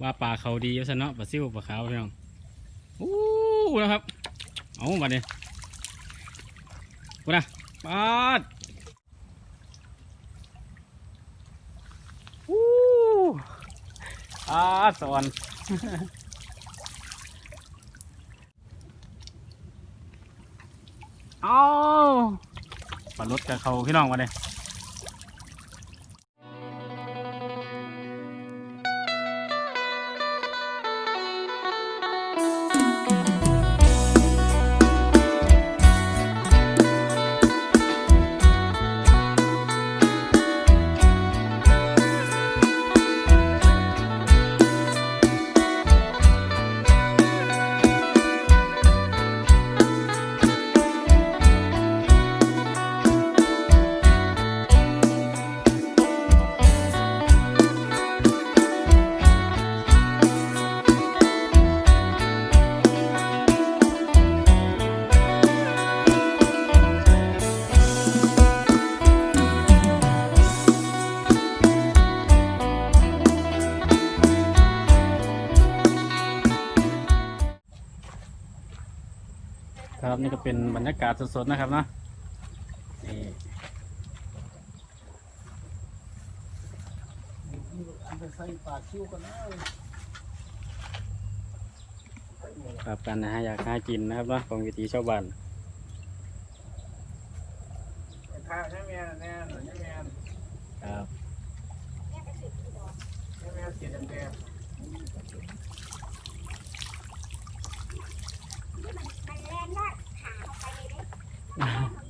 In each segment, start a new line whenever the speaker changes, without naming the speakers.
ว่าปลาเขาดียู่ซะเนาะปลาซิวปลาขาวพี่น้องอู้นะครับเอามาเนี่ยกูนะปาดอู้ปาสอนเอาปลารถกับเขาพี่น้องมาเลย เป็นบรรยากาศสดๆนะครับเนาะนี่
อันไปใส่ปากคิ้วกันนะ
ครับการนะฮะอยากหากินนะครับเนาะของวิถีชาวบ้าน
ข้าวใช่ไหมแน่หน่อยใช่ไหม
ครับ
ใช่ไห ม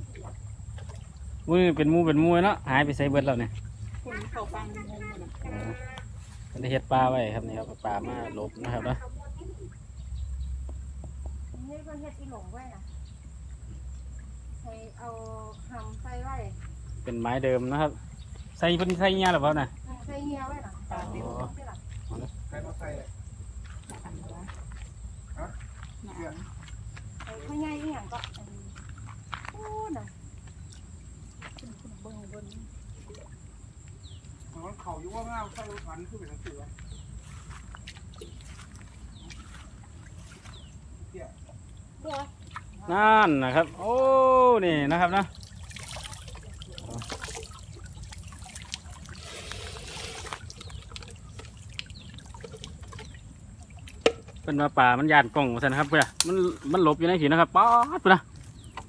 เสียแดง
มือเป็นหมูเป็นหมูเนาะหายไปใส่เบิดแล้วเนี่ย
คนเขาฟังงงเลย
อ่ามันได้เฮ็ดปลาไว้ครับนี่ครับเอาปลามาหลบนะครับเนาะ
นี่เพิ่นเฮ็ดอีหลงไว้น่ะให้เอาหำใส่ไว้
เป็นไม้เดิมนะครับ ใส่เพิ่นใส่เงี้ยหรือเปล่าน่ะ
ใส่เหี่ยวไว้น่ะปลาติดลงไปล่ะ
ใครมาใส่เลย
ไอ้พ่อใหญ่อีหยังก็อันโอ้ น่ะคุณคุณเบิ่งเบิ่ง
มันเข่าอยู่ว่างามใส่รถขันคือเป็นหนังสือ
เดี๋ยว
นั่นนะครับ โอ้ นี่นะครับเนาะเป็นว่าป่ามันยานกล่องว่าซั่นนะครับเพื่อนมันมันหลบอยู่ในผีนะครับป๊าดเพื่อนนะ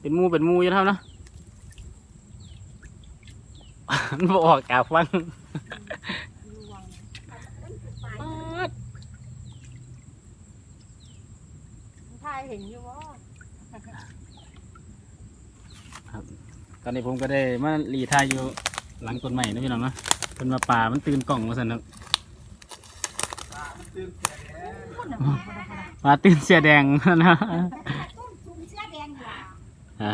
เป็นหมูเป็นหมูอยู่นะครับเนาะมันบออกจากฟัง
ระวังทายเห็นอยู่ว่า
ตอนนี้ผมก็ได้มารีทายอยู่หลังต้นไม้นะพี่น้องเนาะเป็นว่าป่ามันตื่นกล่องมาสันครับ
ตามันตื่นเสียแดง
คนน่ะ
ป่าตื่นเสียแดงนะ
ซุ่มเสื้อแดงอยู่อะ
อะ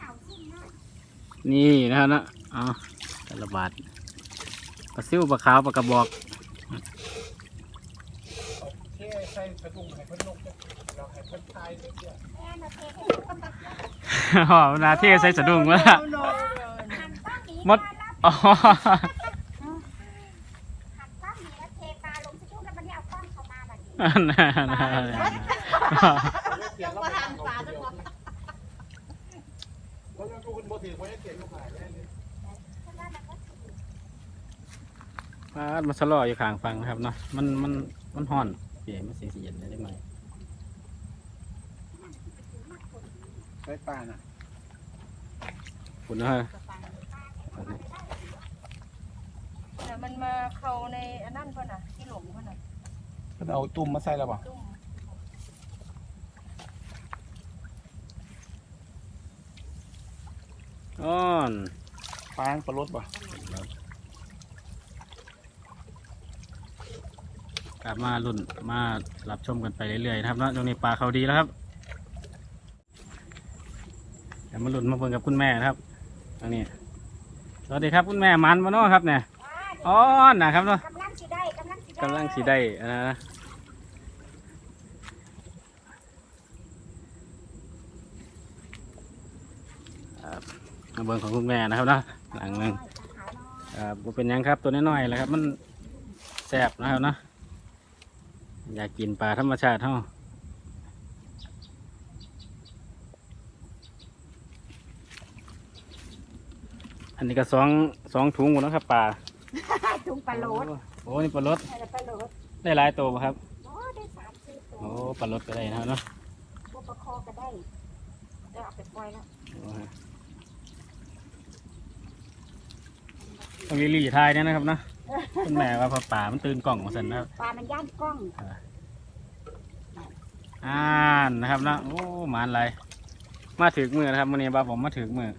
ขาวซุ่มเนาะ
นี่นะครับนะอ๋อแต่ละบาทปลาซิวปลาขาวปลากระบอก
เท่ใส่กระดุมให้เพิ่นลงเราให้เพิ่นทายเสีย
แม่มาเทให้
อ๋อนาเทใส่สะดุ้งวะ
เอาโน
หันป้าหมี
มด
มารับ
อ๋อ
หันป้าหมีแล้วเทปลาลงสะดุ้งแล้วมันเนี่ยเอาก้อนเข้ามาแบบนี้
น่าน่าน่า
เสียงเราไม่ทางปลาจังหวะเรา จะดูคุณโบถือไว้ให้เสียงลูกหายแน่เลย
เพราะว่ามันก็ถือ
ป่ามันสลออยู่ข้างฟังนะครับเนาะ มันมันมันห่อนเปลี่ยนมันสีสีเย็นได้ไหม
ใส่ปลาน่ะ
คุณเนาะ
แต่มันมาเข้าในอันนั้นเพิ่นน่ะที่หลงเพิ่นน่ะ
เพิ่นเอาตุ่มมาใส่แล้วป่ะ
ตุ้ม
อ้อน
ปลาปลารสป่ะ
กลับมารุ่นมารับชมกันไปเรื่อยๆนะครับเนาะช่วงนี้ปลาเขาดีแล้วครับเดี๋ยวมารุ่นมาเบิ่งกับคุณแม่นะครับตรงนี้สวัสดีครับคุณแม่มันมาเนาะครับเนี่ยอ้อนนะครับเนาะ
กำลังสิได้กำลังสิได้
กำลังสีได้อันนะมา เบิ่งของคุณแม่นะครับเนาะหลังหนึงครับบ่เป็นหยังครับตัวน้อยๆแหละครับ มันแซ่บนะครับเนาะอยากกินปลาธรรมชาติเท่าอันนี้ก็สองสองถุงหมดแล้วครับปลา
จุงปลาโลด
โอ้นี่ปลาลด
อะไรปลาโลด
ได้หลายตัวบ่ครับ
โอ้ได้สามสี่ตัว
โอ้ปลาลดก็ได้นะครับเนาะ
พวกปลาคอก็ได้ได้เอาไปปล่อยแล้ว
โอ้ฮะ ต้องรีๆทายเนี่ยนะครับเนาะคุณแม่ว่าพอป่ามันตื่นกล่องมาสันนะครับ
ปลามันย่านกล้อง
อ่านนะครับเนาะโอ้หมานไรมาถึงมือนะครับวันนี้บ้าผมมาถึงมือ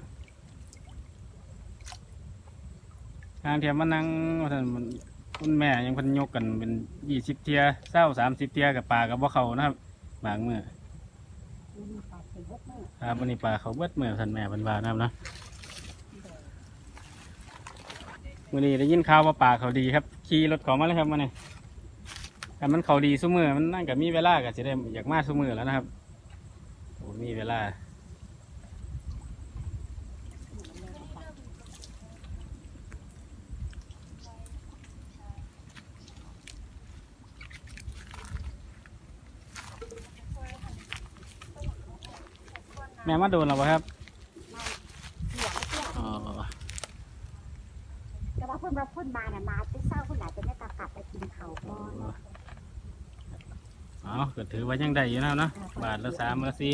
ทางเทียมมานั่งว่าซั่นมันคุณแม่ยังเพันยกกันเป็นยี่สิบเทียเศร้าสามสิบเทียกับปลากับบ่เขานะครับบางมือ
มีปลาเป็นเยอะมาก
ครับวันนี้ปลาเขาเบิดมือสันแม่เป็นบานะครับเนาะ วันนี้ได้ยินข่าวว่าปลาเขาดีครับขี่รถเขามาเลยครับวันนี้แต่มันเขาดีสู้มือมันนั่นกับมีเวลาก็จะได้อยากมาสู้มือแล้วนะครับโอ้มีเวลาแม่มาโดนเราปะครับ
เสียงเสียง
อ๋อ
แต่ว่าเพิ่นมาเพิ่นมาเนี่ยมาไปเศร้าเพิ่นอาจจะไม่ตากลับไปกินเขาวก่อนเนาะ
อ๋อก็ ถือว่ายังได้อยู่แล้วเนาะบาทละสามละสี่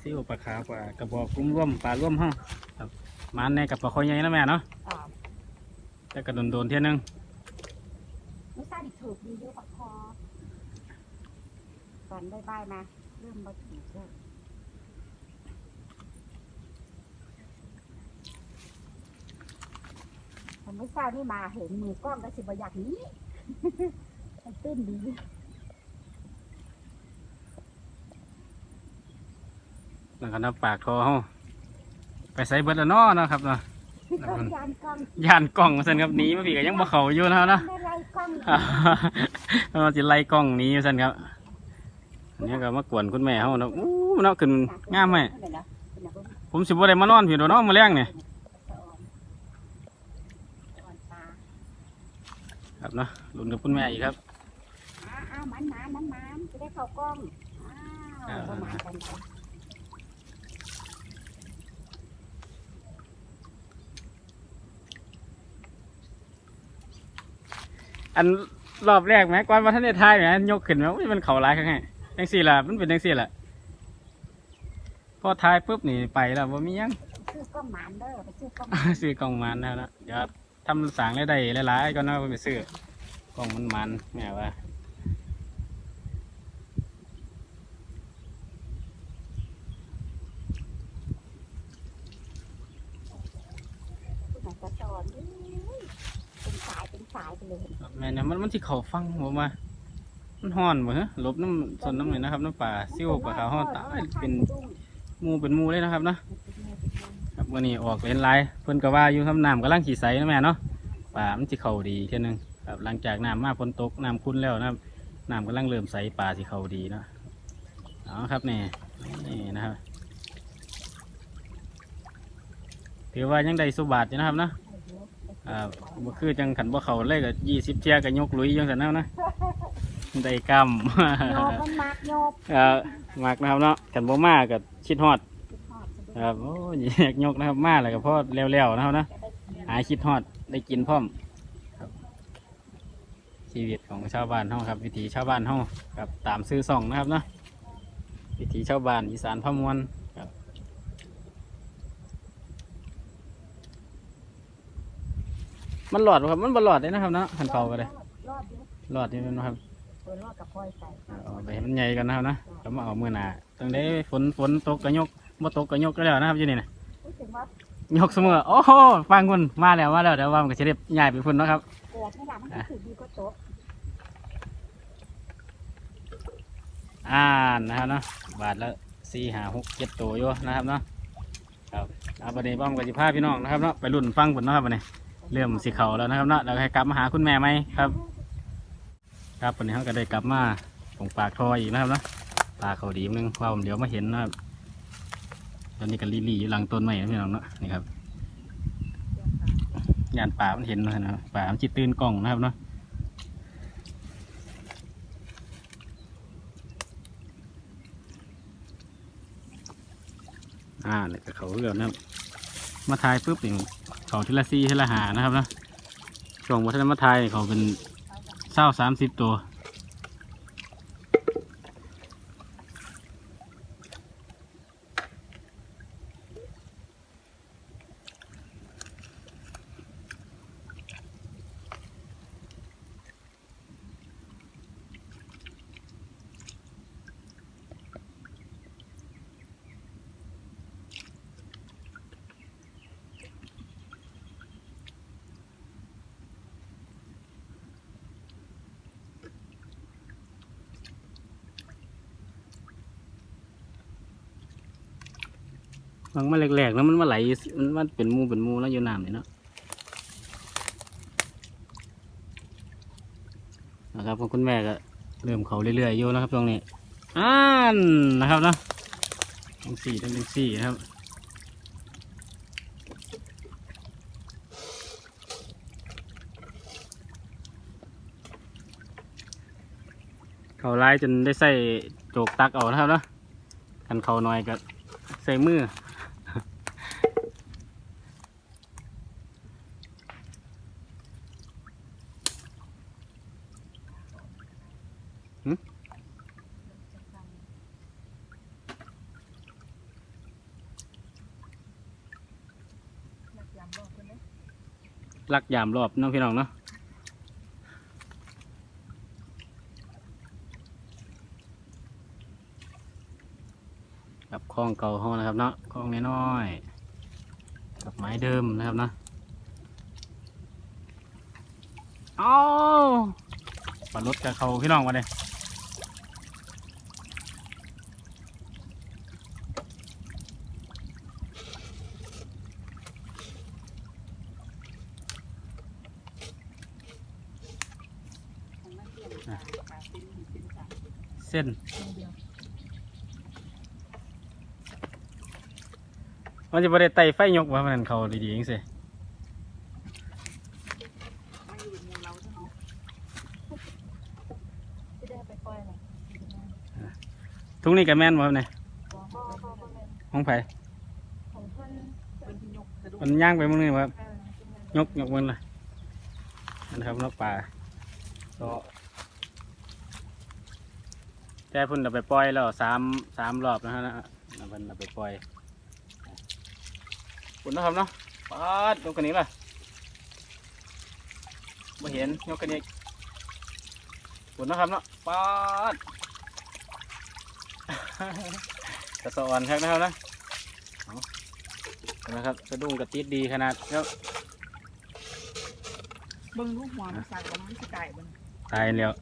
ซิวปลาขาวปลากระบอกกุ้งร่วมปลาร่วมห้องครับมันในกับปลาคอยใหญ่นะแม่เนาะ
อ่า
แต่กระโดนโดนๆเที่ยนึง
ไม่ทราบดิถูกดีด้วยปลาคอตอนได้ใบายมาเริ่มมาถูกแล้วผมไม่ทราบนี่มาเห็นมือกล้องก็สิบอยากหนี้มันตื้นดี
แล้วก็นับปากคอห้องไปใส่เบิดละเนาะเนาะครับเนาะ
กล้องยานกล้อง
ย่านกล้องมาสั่นครับหนีมาพี่ก็ยังบ่เขาอยู่นะครับเนาะ
ไม่ไรกล้อง
เราจะไล่กล้องหนี้สั่นครับอันนี้ก็มากวนคุณแม่เขาเนาะอู้เนาะขึ้นงามไหมผมสิบ่ได้มานอนพี่ดอกเนาะมื้อแรงเนี่ยครับเนาะลุ้นกับคุณแม่อีกครับ
อ้าวมันมามันมาจะได้เข้ากล้อง อ้าวประมาณกัน
อันรอบแรกไหมก่อนว่าท่านได้ทายไหมยกขึ้นไหมอุ้ยมันเข่าร้ายข้างไงจังสี่ล่ะมันเป็นจังสี่ล่ะพอทายปุ๊บนี่ไปแล้วว่ามีหยัง
ซื้อกล้องหมานเด้อไปซื้อกล้อง
ซื้อกล่องมันแล้วนะเดี๋ยวทำสางได้ได้หลายๆก็น่าไปซื้อกล่องมันมันแม่ว่า
คุณหมอจะสอนเป็นสายเป็นสายไปเลย
แม่เนี่ยมันมัน ที่เขาฟังผมว่ามันห่อนบ่ฮะลบน้ำส่วนน้ำเลยนะครับน้ำป่าซิ่วปลาขาวห่อนตายเป็นมูเป็นมูเลยนะครับเนาะครับวันนี้ออกเลนไลน์เพิ่นก็ว่าอยู่ทำน้ำกำลังขี่ใสนะแม่เนาะป่ามันสิเขาดีเท่านึงครับหลังจากน้ำมาฝนตกน้ำคุ้นแล้วนะน้ำกำลังเริ่มใสป่าสิเขาดีเนาะเอครับนี่นี่นะครับถือว่ายังได้สุบาทอยู่นะครับเนาะ อ่าบ่คือจังขันบ่เขาเลยก็ยี่สิบเที่ยก็ยกลุยจังสันแนวนะได้ก
โยกมันมากโยกำ
เอ่อมากนะครับเนาะขันบ่มาก็ชิดฮอด
คิดฮอดจะ
ค
ได้
รับโอ้ยอยากยกนะครับมาแล้วก็พอแล้วๆนะครับนะหายคิดฮอดได้กินพร้อมครับชีวิตของชาวบ้านเฮาครับ วิถีชาวบ้านเฮาครับตามซื้อส่องนะครับเนาะวิถีชาวบ้านอีสานพะมวลครับ มันหลอดบ่ครับ มันบ่หลอดเลยนะครับเนาะขันเขาก็ได้
รอดอยู่
หลอดนี่นะครับ
เปิดรอดกับพลอยใส่
เอาไปให้มันใหญ่กันนะครับนะก็มาเอามือหนาตั้งได้ฝนฝนตกกระยกบ่ตกกระยกก็แล้วนะครับอยู่นี่นะ
พูดถึงว่าย
กเสมอโอ้โหฟังคุณมาแล้วมาแล้วเดี๋ยวว่ามันก็จะได้ใหญ่ไปพุ่นเนาะครับ
เกิดไม่ได้มันก็ถือดีก็โต๊ะ
อ่านนะครับเนาะบาทละสี่หาหกเจ็ดตัวอยู่นะครับเนาะครับเอาประเดี๋ยวบ้อมกับจิพาพี่น้องนะครับเนาะไปรุ่นฟังผลนาะครับวันนี้ เริ่มสิเขาแล้วนะครับเนาะเราให้กลับมาหาคุณแม่ไหมครับ ครับวันนี้เขาก็ได้กลับมาของปากทออีกนะครับเนาะปากเขาดีนึงความเดี๋ยวมาเห็นนะคตอนนี้กันลีลีอยู่หลังต้นใหม่นะพี่น้องเนาะนี่ครับงานป่ามันเห็นนะครับป่ามันจิตตื่นกล่องนะครับเนาะอ่าเนี่ยเขาเรื่อนะมาทายปุ๊บเอง เขาทีละซี่ทีละหานะครับนะช่วงวัฒนมไทยเขาเป็นเศร้าสามสิบตัว มันมาแหลกๆแล้วมันมาไหลมันมันเป็นมูเป็นมูแล้วอยู่น้ำนี่เนาะนะครับคุณแม่ก็เริ่มเขาเรื่อยๆอยู่นะครับตรงนี้อ่านนะครับเนาะทั้งสี่ทั้งเป็นสี่นะครับเขาไล่จนได้ใส่โจกตักเอานะครับเนาะกันเขาหน่อยก็ใส่มือ
นักยามรอบเพิ่นเด้
ลักยามรอบน้องพี่น้องเนาะกับคลองเก่าห้องนะครับเนาะคลองน้อยๆกับไม้เดิมนะครับเนาะเอาปลารถกับเขาพี่น้องมาเลย
ของนักเรียนปลาปลาเป็นเป็นปลา
เส้น
เดียว
มันจะบริไตไฟยกว่ามันเขาดีๆจังสิ
ทุ
กนี้กับแม่นบ่เนี่ย
ม่น
ห้องไผ่มันย่างไปมึงนี่บ่ครับยกยกมันเลยนะครับนกป่าก็แต่พุ่นเอาไปปล่อยแล้วสามสามรอบนะฮะนะเอาเพุ่นเอาไปปล่อย คุณนะครับเนาะปาดยกกันนี้ล่ะไม่เห็นยกกันอีกคุณนะครับเนาะปาดกระสอนครับนะครับนะเอาเห็นะครับสะดุ้งกระติดดีขนาดแล้ว
เบิ่งลูกหัวมันสั่นว่ามันสิไก่เบิ่ง
ตายแล้ว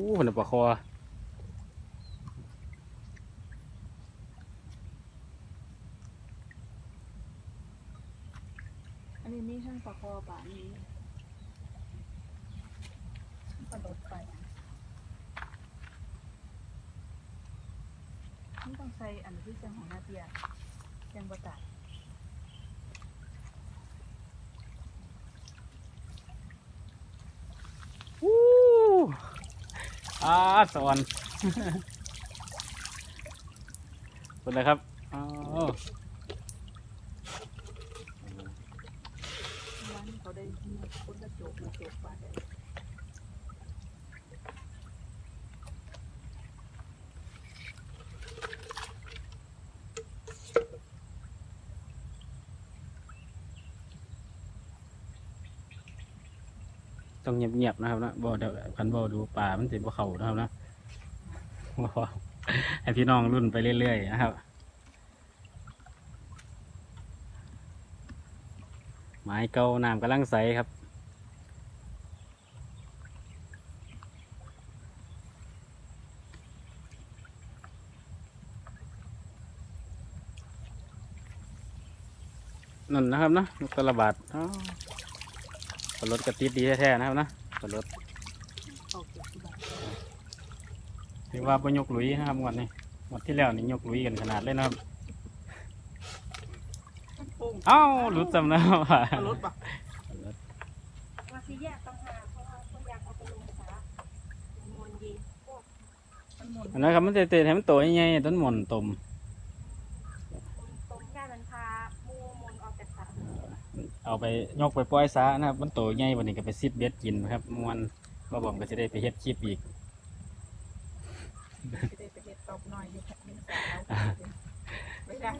อู้หันปลาคอ
อันนี้มีทั้งปลาคอปลาอันนี้กระโดดไปนี่ต้องใส่อันที่จังของนาเตียจังบ่ตัด
อู้ อาสอนเป็นไรครับอ้าว
วันเขาได้คนกระจกกระโจกได้
ต้องเงียบๆนะครับนะบ่เดี๋ยวคันบ่ดูป่ามันสิบ่เข้านะครับนะบ่ให้พี่น้องรุ่นไปเรื่อยๆนะครับ ไม้เก่าน้ำกำลังใสครับนั่นนะครับนะนกกระบาดอ้าว ปลารถกระติดดีแท้ๆนะครับนะปลารถ
เขาเก็บที่บ้าน
ถือว่าประยกลุยนะครับงวันนี้งวันที่แล้วนี่ยกลุยกันขนาดเลยนะครับเอ้าหลุดจำแล้วว่ะ
เอารถปะ
ว่าสิแยกต่างหากเพราะว่าคนอยากเอาไปลงสามันมวนดีพวกมันมวน
อันนั้นครับมันเตะให้มันโตใหญ่ๆต้นหม่อนตม
ตรงย่านมันพามูมนออกจากสา
เอาไปยกไปปล่อยซะนะครับ มันโตใหญ่วันนี้ก็ไปซิดเบ็ดกินนะครับมวนบ่บ่มก็จะได้ไปเฮ็ดคลิปอีก
ไม่ได้ไปเห็ดตบหน่อยอยู่แค่นี้สาวไม่ได้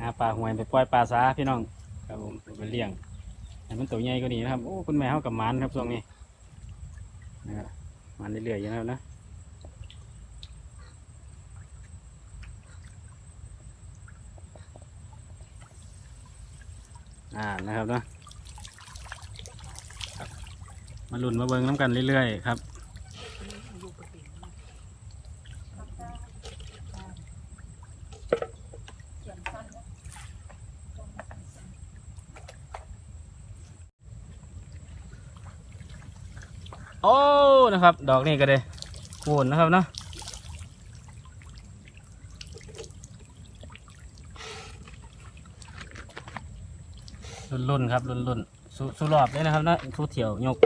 หาปลาหวยไปปล่อยปลาซาพี่น้องครับผมไปเลี้ยงให้มันโตใหญ่กว่านี้นะครับโอ้คุณแม่เฮากับหมันครับช่วงนี้นะครับหมันเรื่อยๆอยู่นะครับนะ อ่านะครับเนาะบมาลุ้นมาเบิงน้ำกันเรื่อยๆครับโอ้นะครับ ดอกนี่ก็ได้คูณนะครับเนาะ รุ่นรุ่นครับรุ่นรุ่นสุสุรอบเลยนะครับนะสุเถียวยก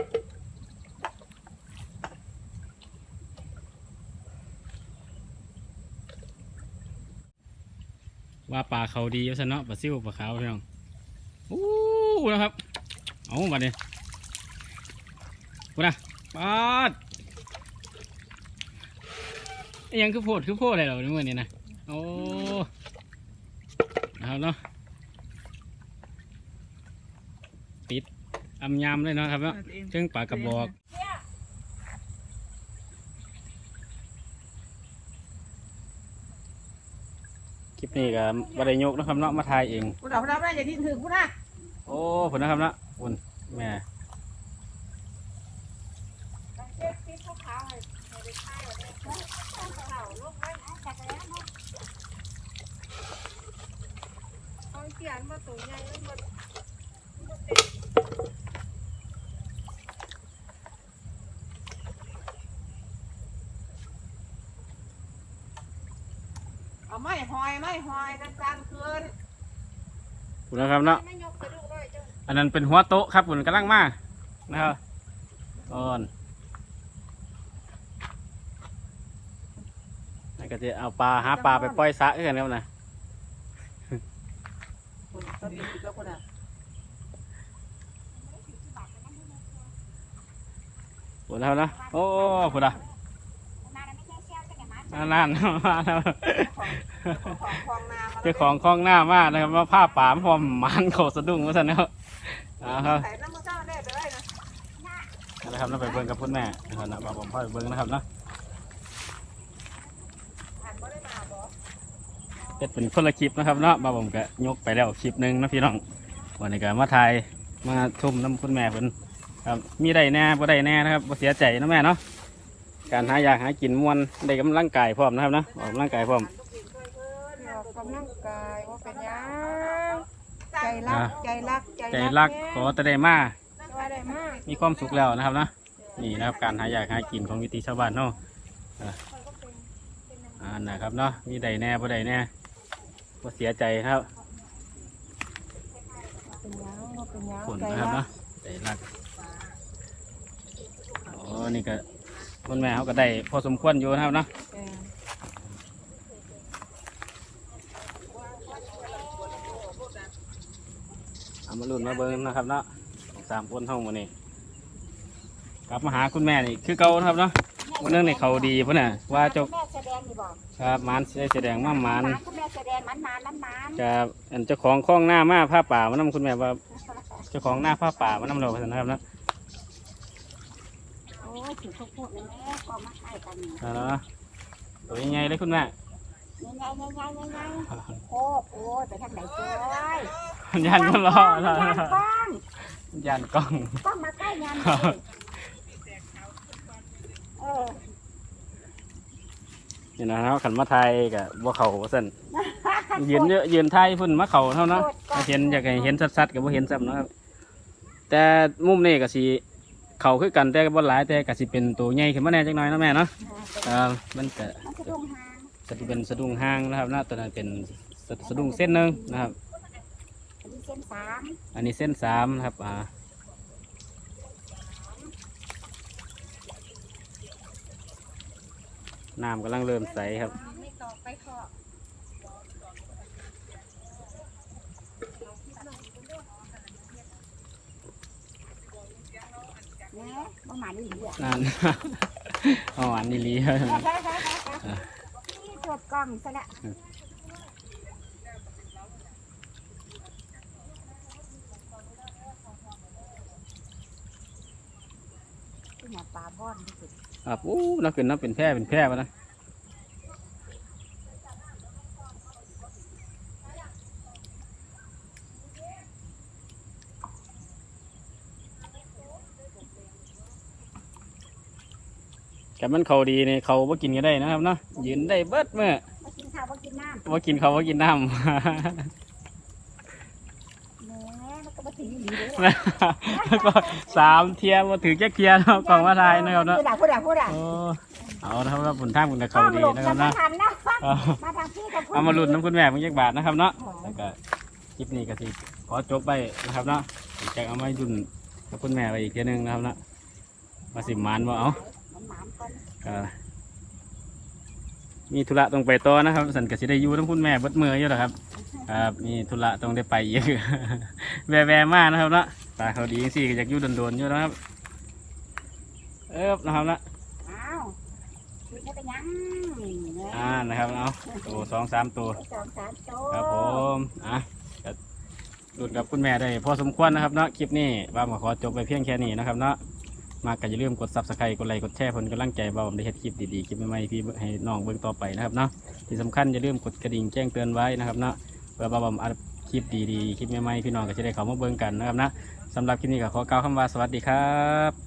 ว่าปลาเขาดีอยู่ซะเนาะปลาซิวปลาขาวพี่น้องอู้นะครับเอาบัดนี้กูนะปาดยังคือโพดคือโพดอะไรเหรอในมือนี้นะโอ้นะครับเนาะปิด อำยำเลยเนาะครับเนาะเชิงปลากระบอกคลิปนี้ก็บไดยกนะครับเนาะมาถ่ายเอง
คุณเอาคุณเอาได้อย่าดิ้นถึงคุณนะ
โอ้ผลนะครับเนาะคุณแม่
เช็คที่พวกเขาให้ให้ได้ค่ายเอาได้เขาลูกไว้นะจักรยานเนาะเอาเสียนมาตัวใหญ่แล้วมัน
เอาไม้หอยไม้หอยกันการคืน
ผลนะครับเนาะ
ไม่ยกกระดูกเลยจ้ะ
อันนั้นเป็นหัวโต๊ะครับผมกำลังมานะครับอ่อนนั่นก็จะเอาปลาหาปลาไปปล่อยสระเอื้อนครับนะ
คุณตอนนี้แล้วคุณอะ
ผลแล้วนะ โอ้ผลอะ นั่นนั่นมาแล้ว
ของคลองนามา
เจ้าของคล้องหน้ามากนะครับว่าผ้าป่าพร้อมหมันโขสะดุ้งว่าสันนะครับเอาครับ
ใส่น้ำมันเจ้าได้ไปได้นะ
นะครับเราไปเบิ้งกับคุณแม่นะครับนะบอกผมพ่อไปเบิ้งนะครับเนาะ
ผ่านก็ได้มาบ่
เป็นเป็นคนละคลิปนะครับเนาะบ่าวผมก็ยกไปแล้วคลิปหนึ่งนะพี่น้องวันนี้ก็มาถ่ายมาชมน้ำคุณแม่เพิ่นครับมีได้แน่บ่ได้แน่นะครับบ่เสียใจนะแม่เนาะ การหาอยากหากินม่วนได้กำลังกายพร้อมนะครับเนาะออกกำลังกายพร้อม
ออกกำลังกายว่าเป็นยังใจรักใจรัก
ใจรักขอแต่ได้มา
ว่าได้มาก
มีความสุขแล้วนะครับเนาะนี่นะครับการหาอยากหากินของวิถีชาวบ้านเนาะอะอ่านะครับเนาะมีได้แน่บ่ได้แน่บ่เสียใจครับ
เป็นยังว่าเป็นยัง
ผล
ใจ
นะครับ
รัก
เนาะใจรักโอ้นี่ก็ คุณแม่เขาก็ได้พอสมควรอยู่นะครับเนาะ
เออ
เอามาลุ้นมาเบิ้งนะครับเนาะสามคนเท่าหมดนี่กลับมาหาคุณแม่นี่คือเก่านะครับเนาะวันนึงนี่เขาดีพุ่นน่ะว่าเจ้า
แม่แสดงนี่บอก
ครับหมันได้แสดงว่าหมัน
คุณแม่แสดงมันนานมันนาน
จะอันเจ้าของคล้องหน้ามาผ้าป่ามานำคุณแม่ว่าเจ้าของหน้าผ้าป่ามานำเราพันนะครับเนาะ
โอ้ยถือพวกพวกนี้ก็มาให้กันนี่
อาเนาะตัวยังไงเลยคุณแม่
ยังไงยังไงยังไงโอ้โอ้ไปทางไหนเจ้ย
ยันก็รอแล้ว
ยานกล้อง
ยันกล้อง
กล้องมาใกล้ยานเลยเออ
นี่นะครับขันมาไทยกับบัวเขาสั่นยืนเยอะยืนไทยพุ่นมาเขาเท่านั้นเห็นอยากให้เห็นชัดๆกับบ่เห็นซ้ำเนาะครับแต่มุมนี้ก็สิ เขาคือกันแต่ก็บ่หลายแต่ก็สิเป็นตัวใหญ่ขึ้นมาแน่จักหน่อยเนาะแม่เนาะอ่ามันก็
มันจะดุงหาง
จะเป็นสะดุ้งห้างนะครับนะตัวนั้นเป็นสะสะดุ้งเส้นหนึ่งนะครับ
สเส้นสาม
อันนี้เส้นสามนะครับอ่าน้ำกำลังเริ่มใสครับ
ไม่ตอกไปขอบ
แหน่ บ่หมานี่เหลือ
นั่นอ๋ออันนี้ลีครับ
นี่ตรวจกล้องซะละที่หาปลาบ้อนที่สุด
ครับอู้นักขึ้นนับเป็นแพร่เป็นแพร่ปะนะ แต่มันเขาดีเนี่ยเขาว่ากินก็ได้นะครับเนาะยืนได้เบิดเมื่อ
มากินข้าวมากินน้ำ
ว่ากินเขาว่ากินน้ำ
แหน่มันก็มาถึงดีเลยล่ะ
แล้วก็สามเทียมาถือแจ็คเทียเนาะกล่องมาทายนะครับเนาะ
พูดอะพูดอะพูดอะ
โอ้เอานะครับว่าผลทางผลกับ
กล้
เขา
อง
ดี
หลบ
นะค
กั
รั
น
บ
ไม่
เนาะ
ทันนะ
เอา
มาทางพี่กับ
เอามาลุ้นน้ำคุณแม่มึงยักบาทนะครับเนาะแล้วก็คลิปนี้ก็สิขอจบไปนะครับเนาะจะเอามายุ่นกับคุณแม่ไปอีกเทียหนึงนะครับเนาะมาสิมานว่าเอา
มันหมานก่อน
ก็ มีธุระต้องไปต่อนะครับสันก็สิได้อยู่ทั้งคุณแม่เบิดมืออยู่แล้วครับ ครับ มีธุระต้องได้ไปอีกแวะแวะมากนะครับเนาะตาเขาดีจังสิก็อยากอยู่โดนๆอยู่นะครับ เอิบนะครับเนาะ
อ้าวคุยได้ไปยังแหน่
อ่านะครับเอาตัวสองสามตัว
สองสามโต
ครับผมอะก็หลุดกับคุณแม่ได้พอสมควรนะครับเนาะคลิปนี้ว่ามาขอจบไปเพียงแค่นี้นะครับเนาะ มากก็อย่าลืมกดซับสไครต์กดไลค์กดแชร์ผลกำลังใจเบาผมได้เห็นคลิปดีๆคลิปใหม่ๆพี่ให้น้องเบิ่งต่อไปนะครับเนาะที่สำคัญอย่าลืมกดกระดิ่งแจ้งเตือนไว้นะครับเนาะเพื่อบ่าผมอัดคลิปดีๆคลิปใหม่ๆพี่น้องก็จะได้เข้ามาเบิ่งกันนะครับนะสำหรับคลิปนี้ก็ขอกล่าวคำว่าสวัสดีครับ